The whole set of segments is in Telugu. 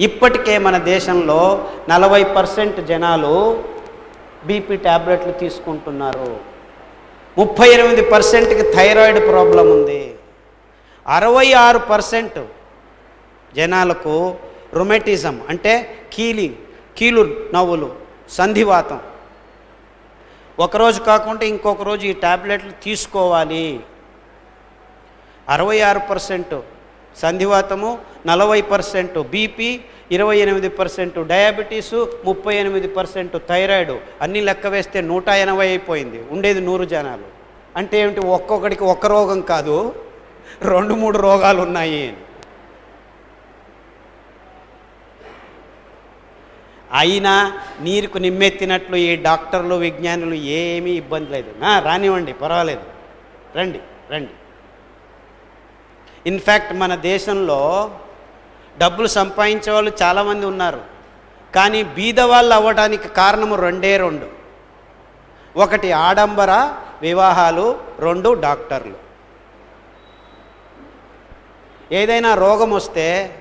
ఇప్పటికే మన దేశంలో నలభై పర్సెంట్ జనాలు బీపీ ట్యాబ్లెట్లు తీసుకుంటున్నారు. ముప్పై ఎనిమిది పర్సెంట్కి థైరాయిడ్ ప్రాబ్లం ఉంది. అరవై ఆరు పర్సెంట్ జనాలకు రొమెటిజం అంటే కీలి కీలు నవ్వులు సంధివాతం. ఒకరోజు కాకుండా ఇంకొక రోజు ఈ ట్యాబ్లెట్లు తీసుకోవాలి. అరవై ఆరు పర్సెంట్ సంధివాతము నలభై పర్సెంట్ బీపీ ఇరవై ఎనిమిది పర్సెంట్ డయాబెటీసు ముప్పై ఎనిమిది పర్సెంట్ థైరాయిడ్. అన్ని లెక్క వేస్తే నూట ఎనభై అయిపోయింది. ఉండేది నూరు జనాలు. అంటే ఏమిటి? ఒక్కొక్కడికి ఒక్క రోగం కాదు. రెండు మూడు రోగాలు ఉన్నాయి. అయినా నీరుకు నిమ్మెత్తినట్లు ఈ డాక్టర్లు విజ్ఞానులు ఏమీ ఇబ్బంది లేదు. రానివ్వండి పర్వాలేదు. రండి రండి. ఇన్ఫ్యాక్ట్ మన దేశంలో డబ్బులు సంపాదించే వాళ్ళు చాలామంది ఉన్నారు. కానీ బీద వాళ్ళు అవ్వడానికి కారణము రెండే రెండు. ఒకటి ఆడంబర వివాహాలు రెండు డాక్టర్లు. ఏదైనా రోగం వస్తే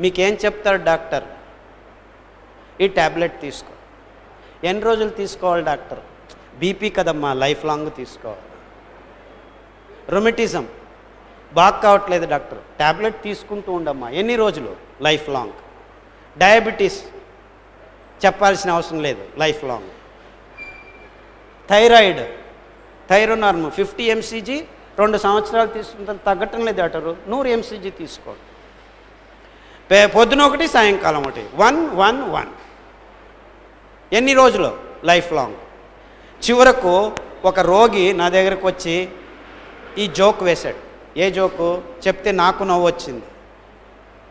మీకేం చెప్తారు డాక్టర్? ఈ ట్యాబ్లెట్ తీసుకో. ఎన్ని రోజులు తీసుకోవాలి డాక్టర్? బీపీ కదమ్మా లైఫ్ లాంగ్ తీసుకోవాలి రొమెటిజం. బాగా కావట్లేదు డాక్టర్. ట్యాబ్లెట్ తీసుకుంటూ ఉండమ్మా. ఎన్ని రోజులు? Life long. డయాబెటీస్ చెప్పాల్సిన అవసరం లేదు. Life long. Thyroid. Thyronorm fifty MCG రెండు సంవత్సరాలు తీసుకుంటే తగ్గటం లేదు అంటారు నూరు ఎంసీజీ తీసుకోండి పొద్దున ఒకటి సాయంకాలం ఒకటి. One one one. ఎన్ని రోజులు? Life long. చివరకు ఒక రోగి నా దగ్గరకు వచ్చి ఈ జోక్ వేశాడు. ఏ జోకు? చెప్తే నాకు నవ్వు వచ్చింది.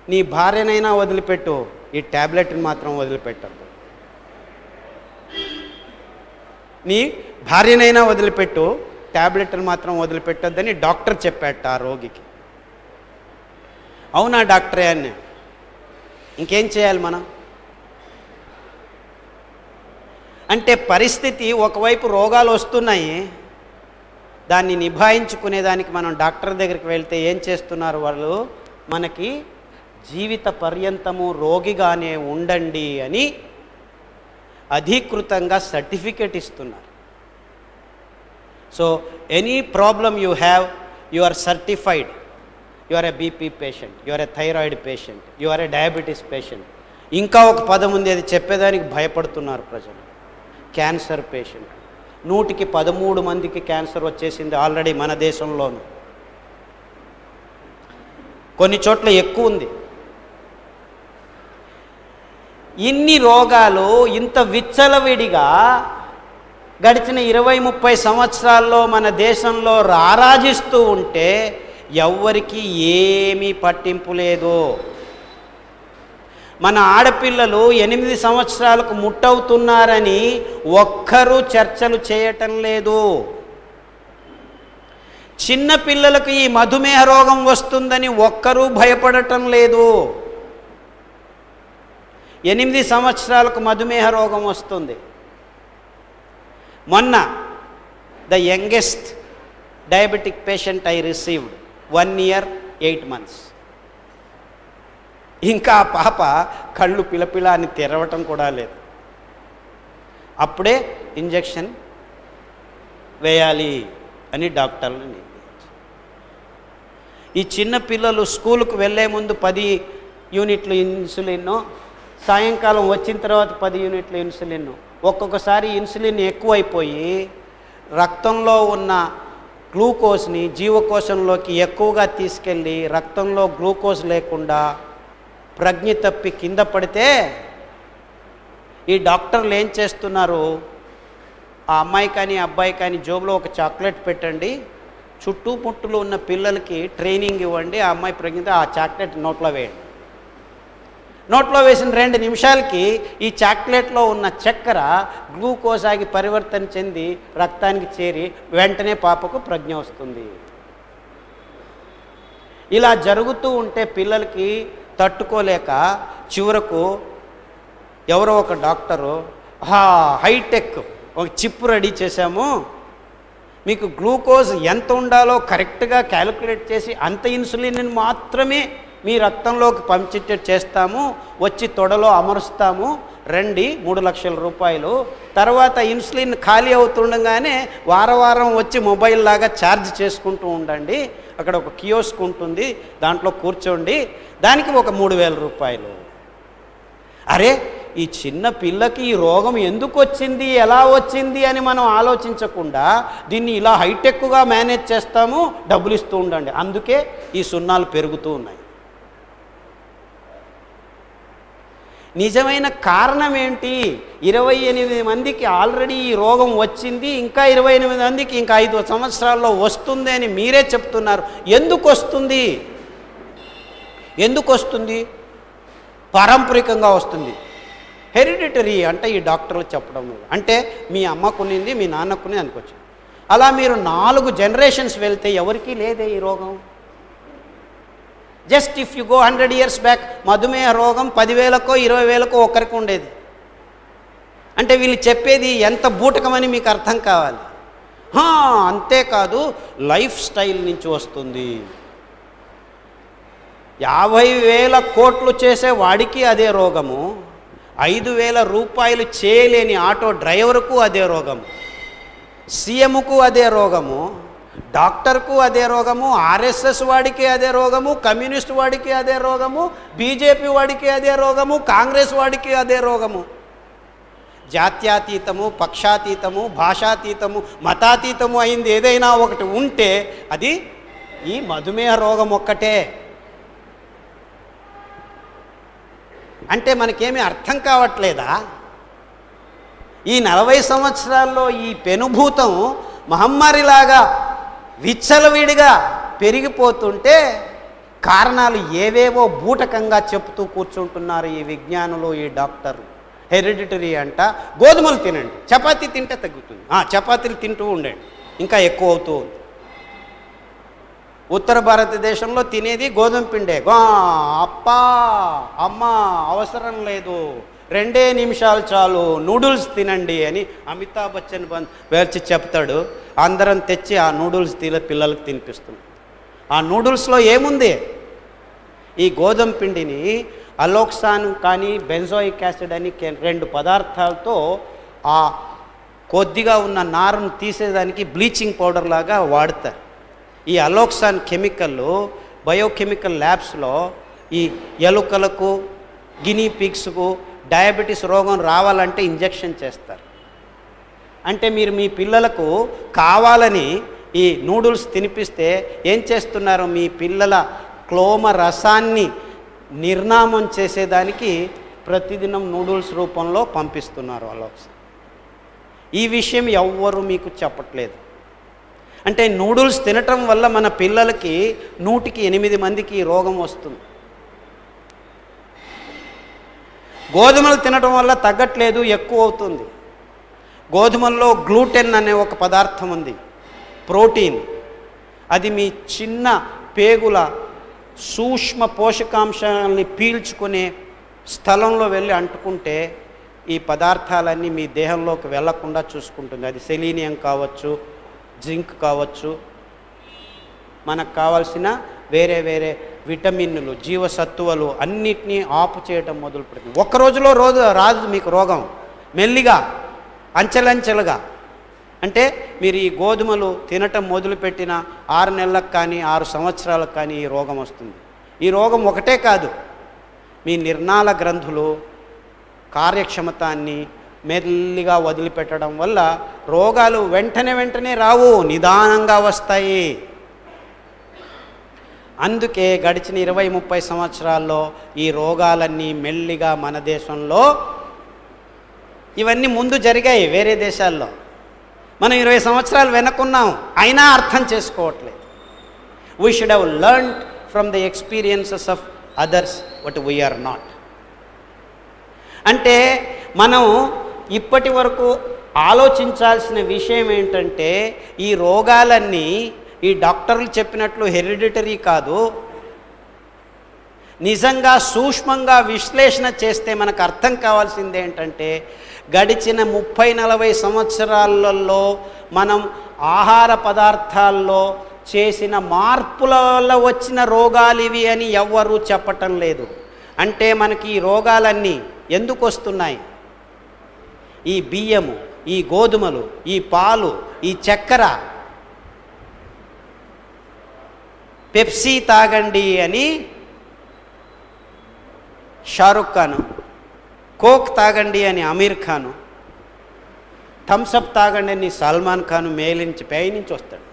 నీ భార్యనైనా వదిలిపెట్టు. ఈ ట్యాబ్లెట్ని మాత్రం వదిలిపెట్టద్దు నీ భార్యనైనా వదిలిపెట్టు. ట్యాబ్లెట్ని మాత్రం వదిలిపెట్టొద్దని డాక్టర్ చెప్పాట ఆ రోగికి. అవునా డాక్టరే అని ఇంకేం చేయాలి మనం? అంటే పరిస్థితి ఒకవైపు రోగాలు వస్తున్నాయి. దాన్ని నిభాయించుకునేదానికి మనం డాక్టర్ దగ్గరికి వెళ్తే ఏం చేస్తున్నారు వాళ్ళు? మనకి జీవిత పర్యంతము రోగిగానే ఉండండి అని అధీకృతంగా సర్టిఫికేట్ ఇస్తున్నారు. So any problem you have you are certified. You are a BP patient you are a thyroid patient you are a diabetes patient. ఇంకా ఒక పదం ఉంది అది చెప్పేదానికి భయపడుతున్నారు ప్రజలు. Cancer patient. నూటికి పదమూడు మందికి క్యాన్సర్ వచ్చేసింది ఆల్రెడీ మన దేశంలోను. కొన్ని చోట్ల ఎక్కువ ఉంది. ఇన్ని రోగాలు ఇంత విచ్చలవిడిగా గడిచిన ఇరవై ముప్పై సంవత్సరాల్లో మన దేశంలో రారాజిస్తూ ఉంటే ఎవ్వరికీ ఏమీ పట్టింపు లేదు. మన ఆడపిల్లలు ఎనిమిది సంవత్సరాలకు ముట్టవుతున్నారని ఒక్కరూ చర్చలు చేయటం లేదు. చిన్న పిల్లలకు ఈ మధుమేహ రోగం వస్తుందని ఒక్కరూ భయపడటం లేదు. ఎనిమిది సంవత్సరాలకు మధుమేహ రోగం వస్తుంది. మొన్న the youngest diabetic patient I received one year eight months. ఇంకా ఆ పాప కళ్ళు పిలపిల అని తెరవటం కూడా లేదు. అప్పుడే ఇంజెక్షన్ వేయాలి అని డాక్టర్లు నిర్ణయించారు. ఈ చిన్న పిల్లలు స్కూలుకు వెళ్ళే ముందు పది యూనిట్లు ఇన్సులిన్ సాయంకాలం వచ్చిన తర్వాత పది యూనిట్లు ఇన్సులిన్. ఒక్కొక్కసారి ఇన్సులిన్ ఎక్కువైపోయి రక్తంలో ఉన్న గ్లూకోజ్ని జీవకోశంలోకి ఎక్కువగా తీసుకెళ్ళి రక్తంలో గ్లూకోజ్ లేకుండా ప్రజ్ఞ తప్పి కింద పడితే ఈ డాక్టర్లు ఏం చేస్తున్నారు? ఆ అమ్మాయి కానీ అబ్బాయి కానీ జోబులో ఒక చాక్లెట్ పెట్టండి. చుట్టూ పుట్టులో ఉన్న పిల్లలకి ట్రైనింగ్ ఇవ్వండి. ఆ అమ్మాయి ప్రజ్ఞత ఆ చాక్లెట్ నోట్లో వేయండి. నోట్లో వేసిన రెండు నిమిషాలకి ఈ చాక్లెట్లో ఉన్న చక్కెర గ్లూకోజ్ ఆగి పరివర్తన చెంది రక్తానికి చేరి వెంటనే పాపకు ప్రజ్ఞ వస్తుంది. ఇలా జరుగుతూ ఉంటే పిల్లలకి తట్టుకోలేక చివరకు ఎవరో ఒక డాక్టరు హా హైటెక్ ఒక చిప్ రెడీ చేశాము. మీకు గ్లూకోజ్ ఎంత ఉండాలో కరెక్ట్గా క్యాలిక్యులేట్ చేసి అంత ఇన్సులిన్ మాత్రమే మీ రక్తంలోకి పంపించేట్ చేస్తాము. వచ్చి తొడలో అమరుస్తాము. రండి మూడు లక్షల రూపాయలు. తర్వాత ఇన్సులిన్ ఖాళీ అవుతుండగానే వారం వారం వచ్చి మొబైల్ లాగా ఛార్జ్ చేసుకుంటూ ఉండండి. అక్కడ ఒక కియోస్క్ ఉంటుంది దాంట్లో కూర్చోండి. దానికి ఒక మూడు వేల రూపాయలు. అరే ఈ చిన్న పిల్లకి ఈ రోగం ఎందుకు వచ్చింది ఎలా వచ్చింది అని మనం ఆలోచించకుండా దీన్ని ఇలా హైటెక్గా మేనేజ్ చేస్తాము డబ్బులు ఇస్తూ ఉండండి. అందుకే ఈ సున్నాలు పెరుగుతూ ఉన్నాయి. నిజమైన కారణం ఏంటి ఇరవై ఎనిమిది మందికి ఆల్రెడీ ఈ రోగం వచ్చింది ఇంకా ఇరవై ఎనిమిది మందికి ఇంకా ఐదు సంవత్సరాల్లో వస్తుంది అని మీరే చెప్తున్నారు. ఎందుకు వస్తుంది? ఎందుకు వస్తుంది? పారంపరికంగా వస్తుంది. హెరిడిటరీ అంటే ఈ డాక్టర్లు చెప్పడం అంటే మీ అమ్మకునింది మీ నాన్నకుని అనుకోవచ్చు. అలా మీరు నాలుగు జనరేషన్స్ వెళ్తే ఎవరికీ లేదే ఈ రోగం? Just if you go hundred years back మధుమేహ రోగం పదివేలకో ఇరవై వేలకో ఒకరికి ఉండేది. అంటే వీళ్ళు చెప్పేది ఎంత బూటకమని మీకు అర్థం కావాలి. అంతేకాదు లైఫ్ స్టైల్ నుంచి వస్తుంది. యాభై వేల కోట్లు చేసే వాడికి అదే రోగము. ఐదు వేల రూపాయలు చేయలేని ఆటో డ్రైవర్కు అదే రోగము. సీఎంకు అదే రోగము. డాక్టర్కు అదే రోగము ఆర్ఎస్ఎస్ వాడికి అదే రోగము కమ్యూనిస్ట్ వాడికి అదే రోగము బీజేపీ వాడికి అదే రోగము కాంగ్రెస్ వాడికి అదే రోగము. జాత్యాతీతము పక్షాతీతము భాషాతీతము మతాతీతము అయింది ఏదైనా ఒకటి ఉంటే అది ఈ మధుమేహ రోగం ఒక్కటే. అంటే మనకేమీ అర్థం కావట్లేదా? ఈ నలభై సంవత్సరాల్లో ఈ పెనుభూతం మహమ్మారిలాగా విచ్చలవిడిగా పెరిగిపోతుంటే కారణాలు ఏవేవో బూటకంగా చెప్తూ కూర్చుంటున్నారు ఈ విజ్ఞానులు ఈ డాక్టర్లు. హెరిడిటరీ అంట గోధుమలు తినండి. చపాతీ తింటే తగ్గుతుంది. ఆ, చపాతీలు తింటూ ఉండండి. ఇంకా ఎక్కువ అవుతూ ఉంది. ఉత్తర భారతదేశంలో తినేది గోధుమ పిండే. గో అప్పా అమ్మ అవసరం లేదు. రెండే నిమిషాలు చాలు నూడిల్స్ తినండి అని అమితాబ్ బచ్చన్ వేర్చి చెప్తాడు. అందరం తెచ్చి ఆ నూడిల్స్ తిన పిల్లలకు తినిపిస్తున్నాం. ఆ నూడిల్స్లో ఏముంది? ఈ గోధుమ పిండిని అలోక్సాన్ కానీ బెంజోయిక్ యాసిడ్ అని రెండు పదార్థాలతో ఆ కొద్దిగా ఉన్న నారును తీసేదానికి బ్లీచింగ్ పౌడర్ లాగా వాడతారు. ఈ అలోక్సాన్ కెమికల్ బయోకెమికల్ ల్యాబ్స్లో ఈ ఎలుకలకు గినీ పిగ్స్కు డయాబెటీస్ రోగం రావాలంటే ఇంజెక్షన్ చేస్తారు. అంటే మీరు మీ పిల్లలకు కావాలని ఈ నూడుల్స్ తినిపిస్తే ఏం చేస్తున్నారు? మీ పిల్లల క్లోమ రసాన్ని నిర్నామం చేసేదానికి ప్రతిదినం నూడిల్స్ రూపంలో పంపిస్తున్నారు అలోక్స్. ఈ విషయం ఎవ్వరు మీకు చెప్పట్లేదు. అంటే నూడుల్స్ తినటం వల్ల మన పిల్లలకి నూటికి ఎనిమిది మందికి ఈ రోగం వస్తుంది. గోధుమలు తినటం వల్ల తగ్గట్లేదు ఎక్కువ అవుతుంది. గోధుమల్లో గ్లూటెన్ అనే ఒక పదార్థం ఉంది ప్రోటీన్. అది మీ చిన్న పేగుల సూక్ష్మ పోషకాంశాలని పీల్చుకునే స్థలంలో వెళ్ళి అంటుకుంటే ఈ పదార్థాలన్నీ మీ దేహంలోకి వెళ్ళకుండా చూసుకుంటుంది. అది సెలీనియం కావచ్చు జింక్ కావచ్చు మనకు కావాల్సిన వేరే వేరే విటమిన్లు జీవసత్వాలు అన్నిటినీ ఆపు చేయటం మొదలు పెడుతుంది ఒక్క రోజులో రోజు రాదు మీకు రోగం. మెల్లిగా అంచెలంచెలుగా. అంటే మీరు ఈ గోధుమలు తినటం మొదలుపెట్టిన ఆరు నెలలకు కానీ ఆరు సంవత్సరాలకు కానీ ఈ రోగం వస్తుంది. ఈ రోగం ఒకటే కాదు. మీ నిర్ణాల గ్రంథులు కార్యక్షమతాన్ని మెల్లిగా వదిలిపెట్టడం వల్ల రోగాలు వెంటనే వెంటనే రావు నిదానంగా వస్తాయి. అందుకే గడిచిన ఇరవై ముప్పై సంవత్సరాల్లో ఈ రోగాలన్నీ మెల్లిగా మన దేశంలో ఇవన్నీ ముందు జరిగాయి వేరే దేశాల్లో. మనం ఇరవై సంవత్సరాలు వెనక్కున్నాం అయినా అర్థం చేసుకోవట్లేదు. We should have learn from the experiences of others what we are not అంటే మనం ఇప్పటి వరకు ఆలోచించాల్సిన విషయం ఏంటంటే ఈ రోగాలన్నీ ఈ డాక్టర్లు చెప్పినట్లు హెరిడిటరీ కాదు. నిజంగా సూక్ష్మంగా విశ్లేషణ చేస్తే మనకు అర్థం కావాల్సింది ఏంటంటే గడిచిన ముప్పై నలభై సంవత్సరాలలో మనం ఆహార పదార్థాల్లో చేసిన మార్పుల వల్ల వచ్చిన రోగాలు ఇవి అని ఎవ్వరూ చెప్పటం లేదు. అంటే మనకి ఈ రోగాలన్నీ ఎందుకు వస్తున్నాయి? ఈ బియ్యము ఈ గోధుమలు ఈ పాలు ఈ చక్కెర పెప్సీ తాగండి అని షారుఖ్ ఖాన్ కోక్ తాగండి అని అమీర్ ఖాన్ థమ్సప్ తాగండి అని సల్మాన్ ఖాన్ మేలించి పైనుంచి వస్తాడు.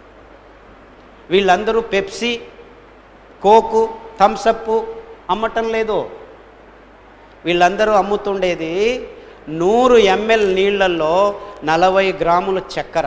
వీళ్ళందరూ పెప్సీ కోకు థమ్సప్ అమ్మటం లేదు. వీళ్ళందరూ అమ్ముతుండేది నూరు ఎంఎల్ నీళ్ళలో నలభై గ్రాముల చక్కెర.